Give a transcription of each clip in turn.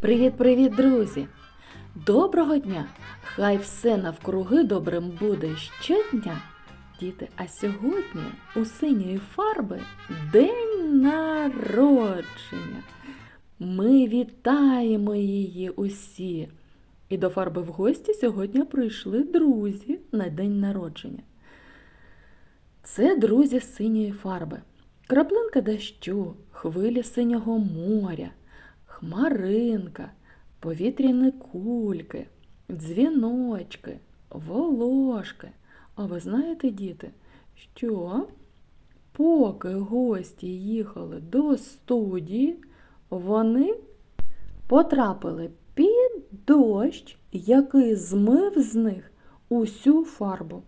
Привіт-привіт, друзі! Доброго дня! Хай все навкруги добрим буде щодня. Діти, а сьогодні у синьої фарби день народження. Ми вітаємо її усі. І до фарби в гості сьогодні прийшли друзі на день народження. Це друзі синьої фарби. Краплинка дощу, хвилі синього моря, хмаринка, повітряні кульки, дзвіночки, волошки. А ви знаєте, діти, що поки гості їхали до студії, вони потрапили під дощ, який змив з них усю фарбу.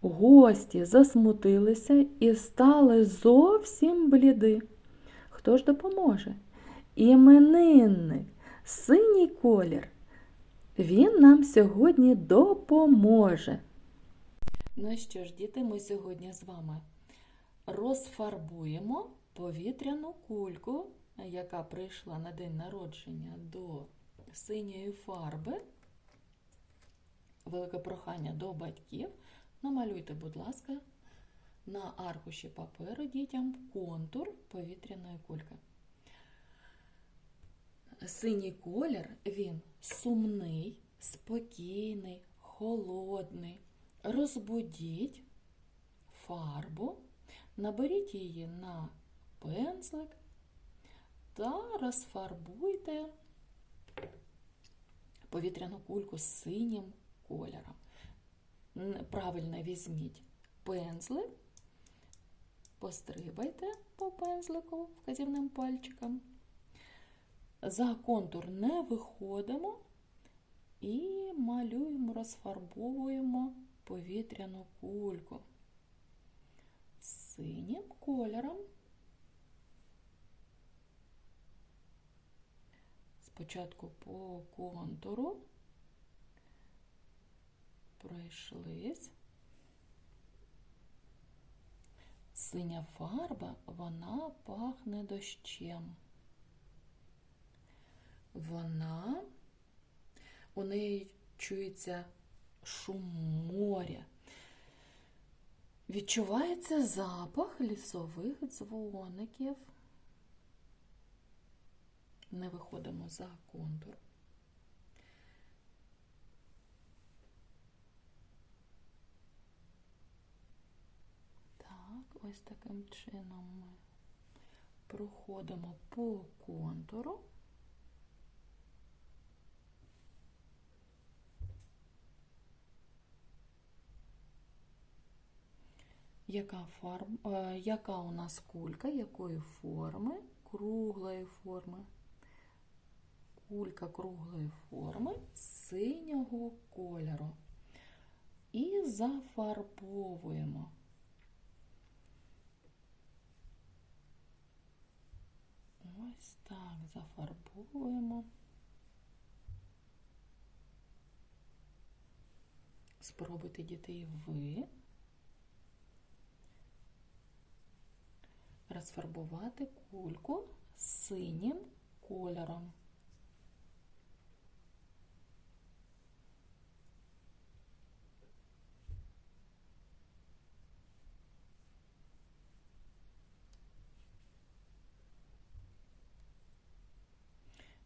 Гості засмутилися і стали зовсім бліди. Хто ж допоможе? Іменинник, синій колір. Він нам сьогодні допоможе. Ну що ж, діти, ми сьогодні з вами розфарбуємо повітряну кульку, яка прийшла на день народження до синьої фарби. Велике прохання до батьків. Намалюйте, будь ласка, на аркуші паперу дітям контур повітряної кульки. Синій колір він сумний, спокійний, холодний. Розбудіть фарбу, наберіть її на пензлик та розфарбуйте повітряну кульку синім кольором. Правильно візьміть пензлик, пострибайте по пензлику вказівним пальчиком. За контур не виходимо і малюємо, розфарбовуємо повітряну кульку синім кольором. Спочатку по контуру пройшлись. Синя фарба, вона пахне дощем. Вона, у неї чується шум моря. Відчувається запах лісових дзвоників. Не виходимо за контур. Так, ось таким чином ми проходимо по контуру. Яка фарм, е, яка у нас кулька, якої форми? Круглої форми. Кулька круглої форми синього кольору. І зафарбовуємо. Ось так зафарбовуємо. Спробуйте дітей ви. Розфарбувати кульку синім кольором.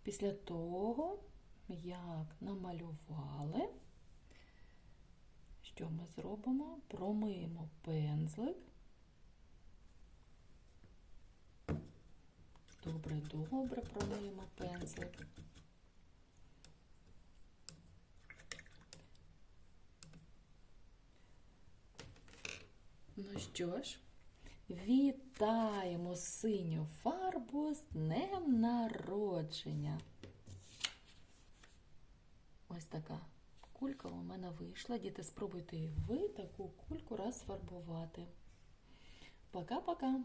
Після того, як намалювали, що ми зробимо? Промиємо пензлик. Добре, добре промиємо пензлик. Ну що ж, вітаємо синю фарбу з днем народження. Ось така кулька у мене вийшла. Діти, спробуйте і ви таку кульку розфарбувати. Пока-пока!